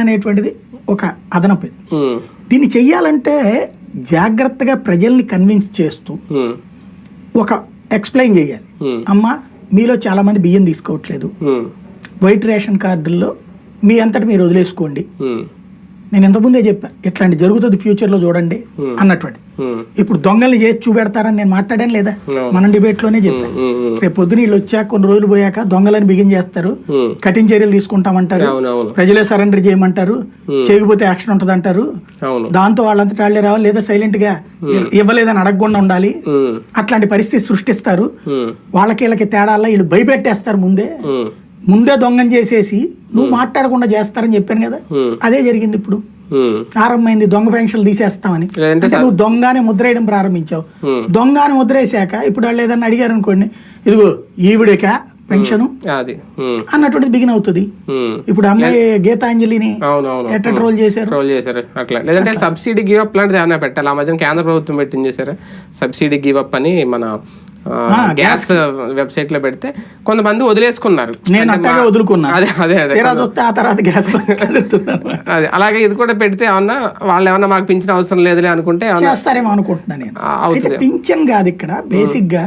అనేటువంటిది ఒక అదనపు. దీన్ని చెయ్యాలంటే జాగ్రత్తగా ప్రజల్ని కన్విన్స్ చేస్తూ ఒక ఎక్స్ప్లెయిన్ చేయాలి. అమ్మ మీలో చాలా మంది బియ్యం తీసుకోవట్లేదు. వైట్ రేషన్ కార్డుల్లో మీ అంతటి మీరు వదిలేసుకోండి. నేను ఇంతకుముందే చెప్పా ఇట్లాంటి జరుగుతుంది ఫ్యూచర్లో చూడండి అన్నటువంటి ఇప్పుడు దొంగల్ని చేసి చూపెడతారని నేను మాట్లాడాను లేదా. మనం డిబేట్లోనే చెప్పాను రేపు పొద్దున వీళ్ళు వచ్చాక కొన్ని రోజులు పోయాక దొంగలని బిగిన్ చేస్తారు. కఠిన చర్యలు తీసుకుంటామంటారు. ప్రజలే సరెండర్ చేయమంటారు. చేయకపోతే యాక్షన్ ఉంటుంది అంటారు దాంతో వాళ్ళంతటా వాళ్ళే రావాలి లేదా సైలెంట్గా ఇవ్వలేదని అడగకుండా ఉండాలి. అట్లాంటి పరిస్థితి సృష్టిస్తారు. వాళ్ళకి వీళ్ళకి తేడాల్లో వీళ్ళు భయపెట్టేస్తారు ముందే. ముందే దొంగని చేసేసి నువ్వు మాట్లాడకుండా చేస్తారని చెప్పాను కదా. Hmm. అదే జరిగింది ఇప్పుడు. ఉమ్, ఆరంభమైంది దొంగ పెన్షన్లు తీసేస్తామని. అంటే నువ్వు దొంగని ముద్రేయడం ప్రారంభించావు. Hmm. దొంగని ముద్రేసాక ఇప్పుడు వాళ్ళు ఏదన్నా అడిగారు అనుకోండి ఇదిగో ఈవిడేక పెన్షన్? అన్నటువంటిది బిగిన్ అవుతుంది. ఇప్పుడు అమ్మాయి గీతాంజలిని ఎట్ట ట్రోల్ చేశారు? ట్రోల్ చేశారు. అట్లా. లేదంటే సబ్సిడీ గివ్ అప్ లాంటిది ఏమైనా పెట్టాలి? ఆ మధ్యన కేంద్ర ప్రభుత్వం పెట్టింది చేశారు సబ్సిడీ గివ్ అప్ అని మన గ్యాస్ వెబ్సైట్లో పెడితే కొంతమంది వదిలేసుకున్నారు. నేను అదే అదే అదే. తీరా చూస్తే ఆ తర్వాత గ్యాస్. అదే అలాగే ఇది కూడా పెడితే ఏమన్నా వాళ్ళు ఏమన్నా మాకు పింఛన్ అవసరం లేదులే అనుకుంటే ఏమన్నా చేస్తారేమో అనుకుంటున్నా నేను. పింఛన్ కాదు ఇక్కడ బేసిక్గా